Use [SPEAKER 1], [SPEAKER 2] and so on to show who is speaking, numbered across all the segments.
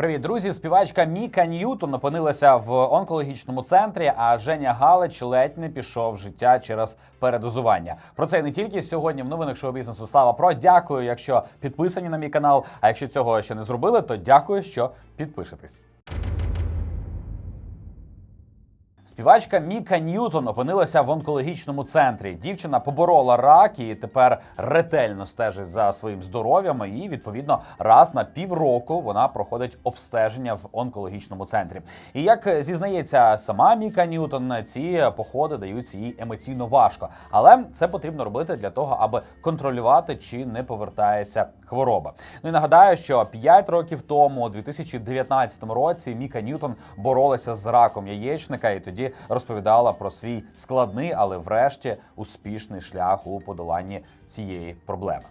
[SPEAKER 1] Привіт, друзі! Співачка Міка Ньютон опинилася в онкологічному центрі. А Женя Галич ледь не пішов в життя через передозування. Про це не тільки сьогодні в новинах шоу бізнесу. Слава про дякую, якщо підписані на мій канал. А якщо цього ще не зробили, то дякую, що підпишетесь. Співачка Міка Ньютон опинилася в онкологічному центрі. Дівчина поборола рак і тепер ретельно стежить за своїм здоров'ям. І відповідно раз на півроку вона проходить обстеження в онкологічному центрі. І як зізнається сама Міка Ньютон, ці походи даються їй емоційно важко, але це потрібно робити для того, аби контролювати, чи не повертається хвороба. Ну і нагадаю, що 5 років тому, у 2019 році, Міка Ньютон боролася з раком яєчника і тоді розповідала про свій складний, але врешті успішний шлях у подоланні цієї проблеми.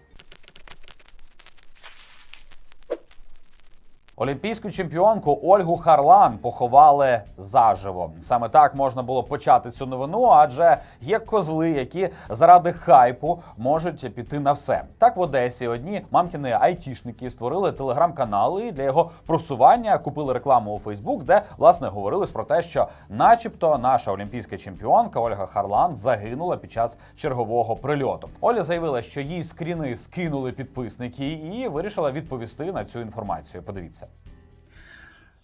[SPEAKER 1] Олімпійську чемпіонку Ольгу Харлан поховали заживо. Саме так можна було почати цю новину, адже є козли, які заради хайпу можуть піти на все. Так в Одесі одні мамкіни айтішники створили телеграм-канали і для його просування купили рекламу у Фейсбук, де власне говорилось про те, що, начебто, наша олімпійська чемпіонка Ольга Харлан загинула під час чергового прильоту. Оля заявила, що їй скріни скинули підписники, і вирішила відповісти на цю інформацію. Подивіться.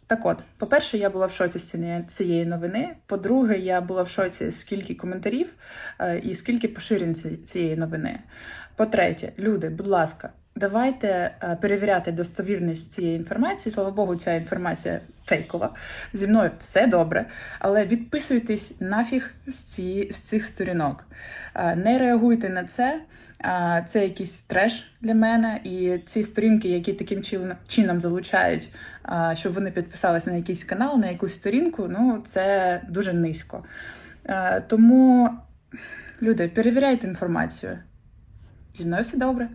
[SPEAKER 2] Так от, по-перше, я була в шоці з цієї- новини. По-друге, я була в шоці, скільки коментарів е, і скільки поширень цієї новини. По-третє, люди, будь ласка, давайте е, перевіряти достовірність цієї інформації. Слава Богу, ця інформація фейкова. Зі мною все добре, але відписуйтесь нафіг з, ці, з цих сторінок. Е, Не реагуйте на це. Е, Це якийсь треш для мене. І ці сторінки, які таким чином залучають, щоб вони підписались на якийсь канал, на якусь сторінку, ну це дуже низько. Тому, люди, перевіряйте інформацію. Зі мною все добре.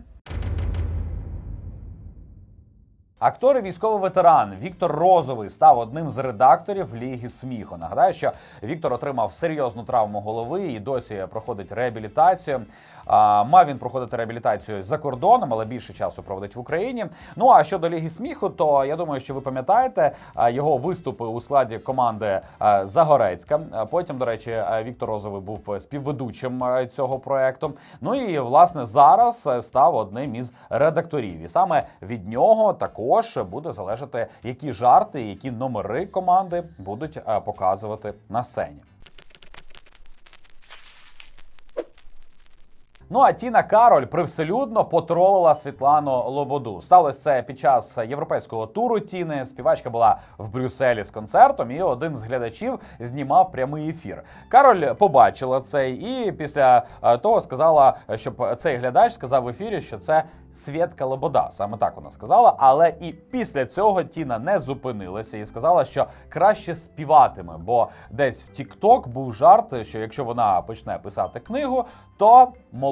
[SPEAKER 1] Актор і військовий ветеран Віктор Розовий став одним з редакторів Ліги сміху. Нагадаю, що Віктор отримав серйозну травму голови і досі проходить реабілітацію. А, мав він проходити реабілітацію за кордоном, але більше часу проводить в Україні. Ну а щодо Ліги сміху, то я думаю, що ви пам'ятаєте його виступи у складі команди Загорецька. Потім, до речі, Віктор Розовий був співведучим цього проекту. Ну і власне зараз став одним із редакторів. І саме від нього також буде залежати, які жарти, які номери команди будуть е, показувати на сцені. Ну а Тіна Кароль привселюдно потролила Світлану Лободу. Сталося це під час європейського туру Тіни. Співачка була в Брюсселі з концертом, і один з глядачів знімав прямий ефір. Кароль побачила це і після е, того сказала, щоб цей глядач сказав в ефірі, що це Свєтка Лобода. Саме так вона сказала. Але і після цього Тіна не зупинилася і сказала, що краще співатиме, бо десь в TikTok був жарт, що якщо вона почне писати книгу, то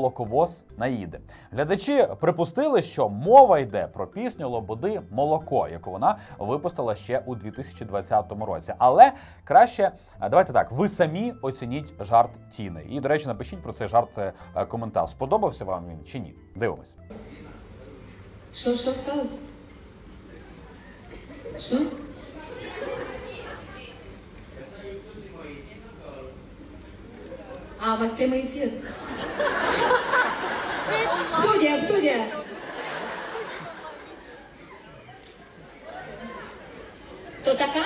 [SPEAKER 1] молоковоз наїде. Глядачі припустили, що мова йде про пісню Лободи Молоко, яку вона випустила ще у 2020 році. Але краще давайте так, ви самі оцініть жарт Тіни. І, до речі, напишіть про цей жарт е, коментар. Сподобався вам він чи ні? Дивимось.
[SPEAKER 3] Що, що сталося? Що? А, у вас прямий ефір. Студія, студія. Хто така?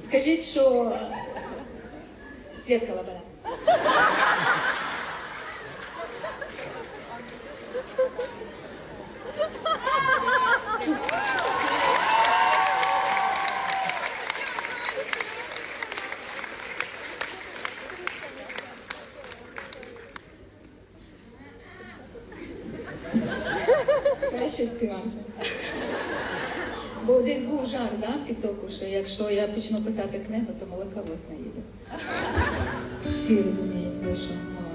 [SPEAKER 3] Скажіть, що Свєтка Лабара. Краще співати. Бо десь був жарт, да, в Тіктоку, що якщо я почну писати книгу, то молока вас не їде. Всі розуміють, за що мова.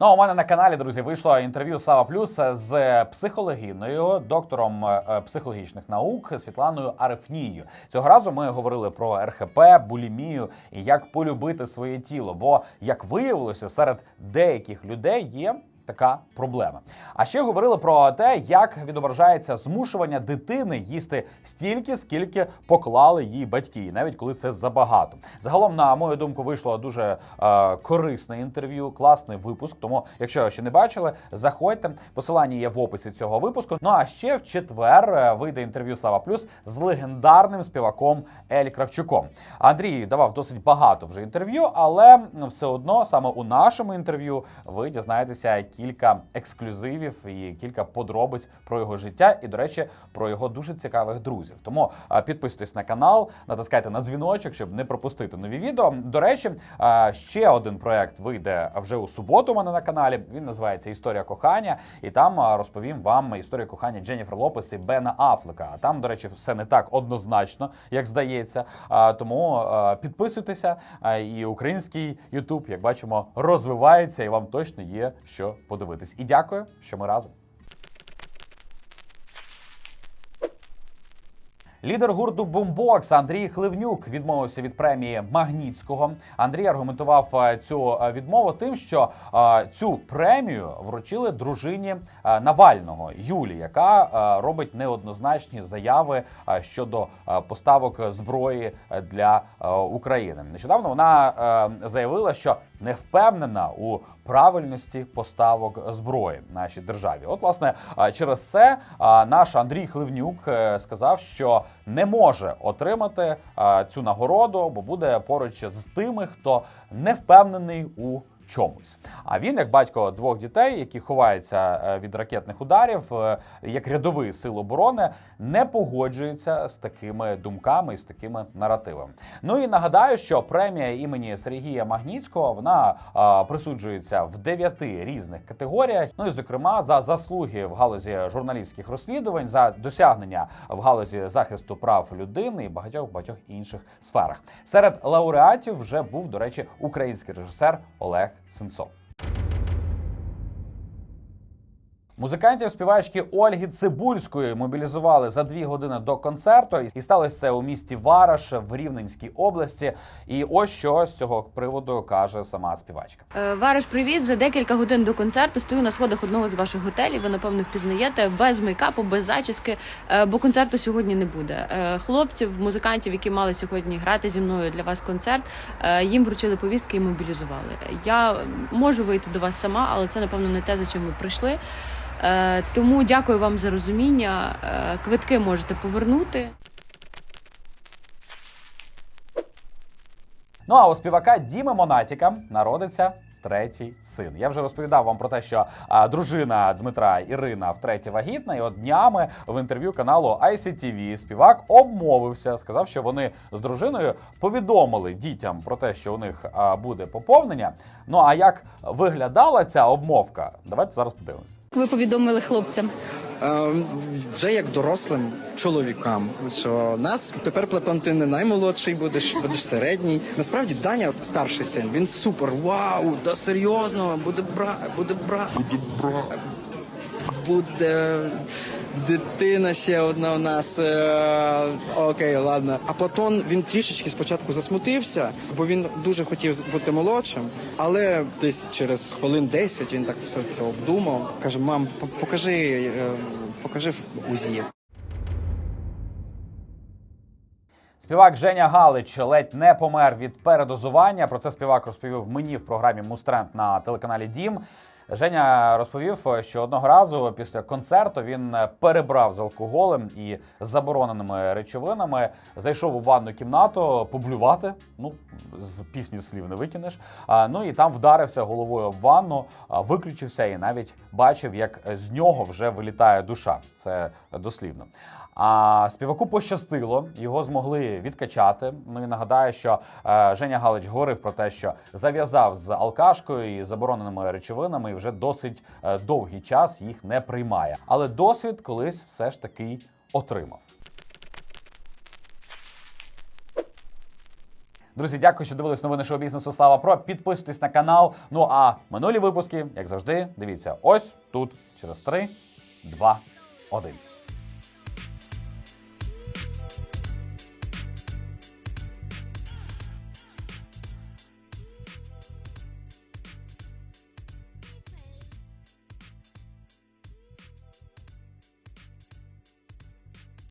[SPEAKER 1] Ну, у мене на каналі, друзі, вийшло інтерв'ю Сава Плюс з психологиною, доктором е, психологічних наук Світланою Арефнією. Цього разу ми говорили про РХП, булімію і як полюбити своє тіло. Бо, як виявилося, серед деяких людей є така проблема. А ще говорили про те, як відображається змушування дитини їсти стільки, скільки поклали їй батьки, навіть коли це забагато. Загалом, на мою думку, вийшло дуже е, корисне інтерв'ю, класний випуск. Тому, якщо ще не бачили, заходьте. Посилання є в описі цього випуску. Ну а ще в четвер е, вийде інтерв'ю Слава Плюс з легендарним співаком Ель Кравчуком. Андрій давав досить багато вже інтерв'ю, але все одно саме у нашому інтерв'ю ви дізнаєтеся кілька ексклюзивів і кілька подробиць про його життя, і, до речі, про його дуже цікавих друзів. Тому підписуйтесь на канал, натискайте на дзвіночок, щоб не пропустити нові відео. До речі, ще один проект вийде вже у суботу. У мене на каналі. Він називається Історія кохання, і там розповім вам історію кохання Дженніфер Лопес і Бена Афлека. А там, до речі, все не так однозначно, як здається. Тому підписуйтеся. І український Ютуб, як бачимо, розвивається, і вам точно є що подивитись. І дякую, що ми разом. Лідер гурту Бумбокс Андрій Хливнюк відмовився від премії Магнітського. Андрій аргументував е, цю е, відмову тим, що е, цю премію вручили дружині Навального Юлі, яка робить неоднозначні заяви щодо поставок зброї для України. Нещодавно вона заявила, що не впевнена у правильності поставок зброї нашій державі. От, власне, через це наш Андрій Хливнюк е, сказав, що не може отримати цю нагороду, бо буде поруч з тими, хто не впевнений у. Чомусь, а він, як батько двох дітей, які ховаються е, від ракетних ударів, е, як рядовий сил оборони, не погоджується з такими думками і з такими наративами. Ну і нагадаю, що премія імені Сергія Магніцького вона присуджується в дев'яти різних категоріях. Ну і зокрема за заслуги в галузі журналістських розслідувань, за досягнення в галузі захисту прав людини і багатьох багатьох інших сферах. Серед лауреатів вже був, до речі, український режисер Олег Sentsov. Музикантів співачки Ольги Цибульської мобілізували за дві години до концерту, і сталося це у місті Вараш в Рівненській області. І ось що з цього приводу каже сама співачка.
[SPEAKER 4] Е, Вариш, привіт! За декілька годин до концерту стою на сходах одного з ваших готелів. Ви напевно впізнаєте без мейкапу, без зачіски, е, бо концерту сьогодні не буде. Е, Хлопців, музикантів, які мали сьогодні грати зі мною для вас концерт, їм вручили повістки і мобілізували. Я можу вийти до вас сама, але це напевно не те, за чим ви прийшли. Е, Тому дякую вам за розуміння. Е, Квитки можете повернути.
[SPEAKER 1] Ну а у співака Діми Монатіка народиться. Третій син. Я вже розповідав вам про те, що а, дружина Дмитра Ірина втретє вагітна, і от днями в інтерв'ю каналу ICTV співак обмовився, сказав, що вони з дружиною повідомили дітям про те, що у них а, буде поповнення. Ну а як виглядала ця обмовка? Давайте зараз подивимося.
[SPEAKER 5] Ви повідомили хлопцям.
[SPEAKER 6] Е, Вже як дорослим чоловікам, що нас тепер Платон, ти не наймолодший будеш, будеш середній. Насправді Даня старший син, він супер. Вау, да серйозно, буде бра, буде бра, буде бра. Буде дитина ще одна у нас. Е, окей, ладно. А Платон він трішечки спочатку засмутився, бо він дуже хотів бути молодшим, але десь через хвилин 10 він так все це обдумав. Каже: мам, покажи, е, покажи УЗІ.
[SPEAKER 1] Співак Женя Галич ледь не помер від передозування. Про це співак розповів мені в програмі Мустренд на телеканалі Дім. Женя розповів, що одного разу після концерту він перебрав з алкоголем і забороненими речовинами, зайшов у ванну кімнату поблювати. Ну з пісні слів не викинеш. Ну і там вдарився головою об ванну, виключився і навіть бачив, як з нього вже вилітає душа. Це дослівно. А співаку пощастило, його змогли відкачати. Ну і нагадаю, що е, Женя Галич говорив про те, що зав'язав з алкашкою і забороненими речовинами, і вже досить е, довгий час їх не приймає. Але досвід колись все ж таки отримав. Друзі, дякую, що дивились новини шоу бізнесу. Слава Про. Підписуйтесь на канал. Ну а минулі випуски, як завжди, дивіться ось тут через 3, 2, 1.